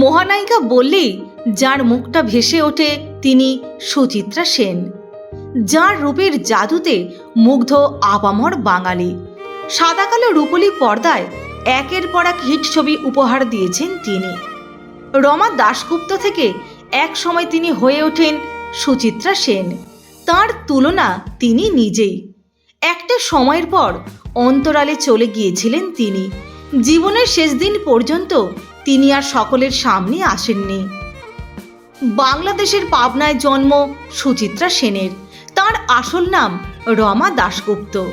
মহানায়িকা বললেই যার মুখটা ভেসে ওঠে তিনি সুচিত্রা সেন। যার রূপের জাদুতে মুগ্ধ আপামর বাঙালি। সাদা কালো রূপলি পর্দায় একের পর এক হিট ছবি উপহার দিয়েছেন তিনি। রমা দাশগুপ্ত থেকে এক সময় তিনি হয়ে ওঠেন সুচিত্রা সেন। তার তুলনা তিনি নিজেই। একটা সময়ের পর অন্তরালে চলে গিয়েছিলেন তিনি। জীবনের শেষ দিন পর্যন্ত তিনি আর সকলের সামনে আসেননি। বাংলাদেশের পাবনায় জন্ম সুচিত্রা সেনের। তার আসল নাম রমা দাশগুপ্ত।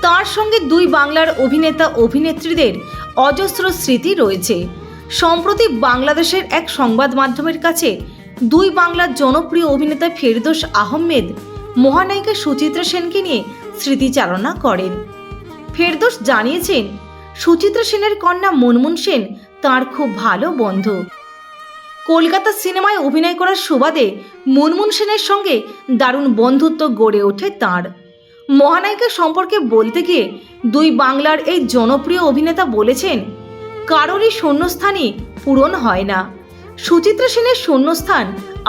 তার সঙ্গে দুই বাংলার অভিনেতা অভিনেত্রীদের অজস্র স্মৃতি রয়েছে। সম্প্রতি বাংলাদেশের এক সংবাদ মাধ্যমের কাছে দুই বাংলার জনপ্রিয় অভিনেতা ফেরদোস আহমেদ মহানায়িকা সুচিত্রা সেনকে নিয়ে স্মৃতিচারণা করেন। ফেরদোস জানিয়েছেন সুচিত্রা সেনের কন্যা মনমুন সেন তার খুব ভালো বন্ধু। কলকাতা সিনেমায় অভিনয় করার সুবাদে মুনমুন সেনের সঙ্গে দারুণ বন্ধুত্ব গড়ে ওঠে তাঁর। মহানায়িকা সম্পর্কে বলতে গিয়ে দুই বাংলার এই জনপ্রিয় অভিনেতা বলেছেন, কারোরই শূন্যস্থানই পূরণ হয় না। সুচিত্রা সেনের শূন্যস্থান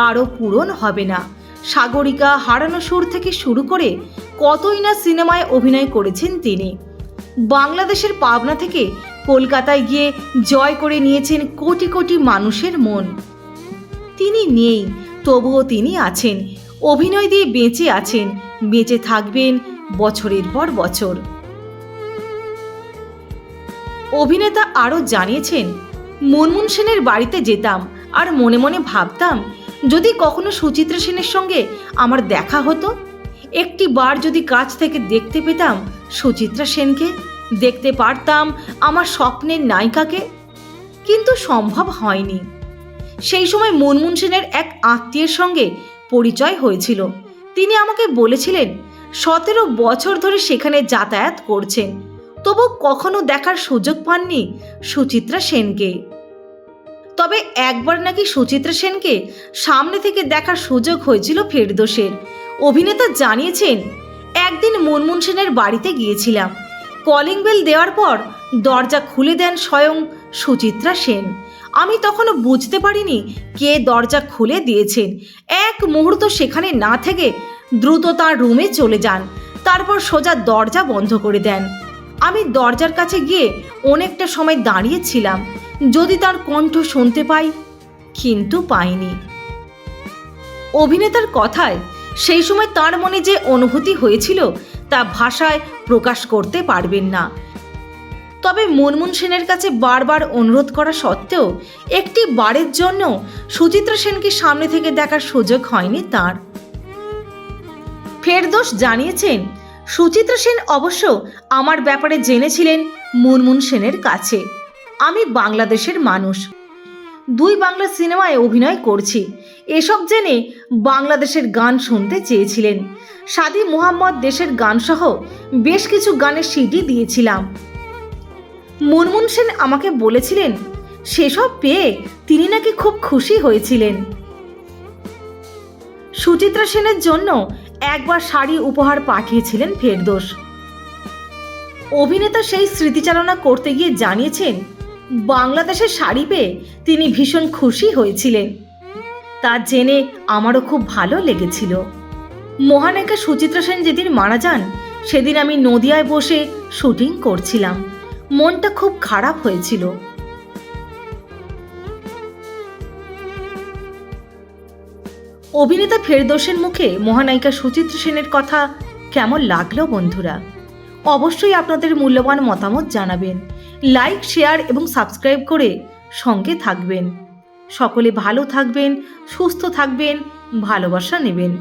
আরও পূরণ হবে না। সাগরিকা হারানো সুর থেকে শুরু করে কতই না সিনেমায় অভিনয় করেছেন তিনি। বাংলাদেশের পাবনা থেকে কলকাতায় গিয়ে জয় করে নিয়েছেন কোটি কোটি মানুষের মন। তিনি নেই, তবুও তিনি আছেন। অভিনয় দিয়ে বেঁচে আছেন, বেঁচে থাকবেন বছরের পর বছর। অভিনেতা আরও জানিয়েছেন মুনমুন সেনের বাড়িতে যেতাম আর মনে মনে ভাবতাম, যদি কখনো সুচিত্রা সেনের সঙ্গে আমার দেখা হতো একটি বার যদি কাছ থেকে দেখতে পেতাম সুচিত্রা সেনকে, দেখতে পারতাম আমার স্বপ্নের নায়িকাকে, কিন্তু সম্ভব হয়নি। সেই সময় মনমুন সেনের এক আত্মীয়ের সঙ্গে পরিচয় হয়েছিল। তিনি আমাকে বলেছিলেন, সতেরো বছর ধরে সেখানে যাতায়াত করছেন। তবু কখনো দেখার সুযোগ পাননি সুচিত্রা সেনকে। তবে একবার নাকি সুচিত্রা সেনকে সামনে থেকে দেখার সুযোগ হয়েছিল ফেরদোসের। অভিনেতা জানিয়েছেন, একদিন মুনমুন সেনের বাড়িতে গিয়েছিলাম। কলিং বেল দেওয়ার পর দরজা খুলে দেন স্বয়ং সুচিত্রা সেন। আমি তখনও বুঝতে পারিনি কে দরজা খুলে দিয়েছেন। এক মুহূর্ত সেখানে না থেকে দ্রুত তার রুমে চলে যান, তারপর সোজা দরজা বন্ধ করে দেন। আমি দরজার কাছে গিয়ে অনেকটা সময় দাঁড়িয়েছিলাম, যদি তার কণ্ঠ শুনতে পাই, কিন্তু পাইনি। অভিনেতার কথায় সেই সময় তার মনে যে অনুভূতি হয়েছিল তা ভাষায় প্রকাশ করতে পারবেন না। তবে মুনমুন সেনের কাছে বারবার অনুরোধ করা সত্ত্বেও একটি বারের জন্য সুচিত্রা সেনকে সামনে থেকে দেখার সুযোগ হয়নি তার। ফেরদোস জানিয়েছেন, সুচিত্রা সেন অবশ্য আমার ব্যাপারে জেনেছিলেন মুনমুন সেনের কাছে। আমি বাংলাদেশের মানুষ। দুই বাংলা সিনেমায় অভিনয় করছি। এসব জেনে বাংলাদেশের গান শুনতে চেয়েছিলেন। সাদি মুহাম্মদ দেশের গানসহ বেশ কিছু গানের সিডি দিয়েছিলাম। মুনমুন সেন আমাকে বলেছিলেন, সেসব পেয়ে তিনি নাকি খুব খুশি হয়েছিলেন। সুচিত্রা সেনের জন্য একবার শাড়ি উপহার পাঠিয়েছিলেন ফেরদোস। অভিনেতা সেই স্মৃতিচালনা করতে গিয়ে জানিয়েছেন বাংলাদেশের শাড়ি পেয়ে তিনি ভীষণ খুশি হয়েছিলেন। তা জেনে আমারও খুব ভালো লেগেছিল। মহানায়িকা সুচিত্রা সেন যেদিন মারা যান, সেদিন আমি নদিয়ায় বসে শুটিং করছিলাম। মনটা খুব খারাপ হয়েছিল। অভিনেতা ফেরদোসের মুখে মহানায়িকা সুচিত্রা সেনের কথা কেমন লাগল বন্ধুরা? অবশ্যই আপনাদের মূল্যবান মতামত জানাবেন। লাইক শেয়ার এবং সাবস্ক্রাইব করে সঙ্গে থাকবেন। সকলে ভালো থাকবেন সুস্থ থাকবেন ভালোবাসা নেবেন।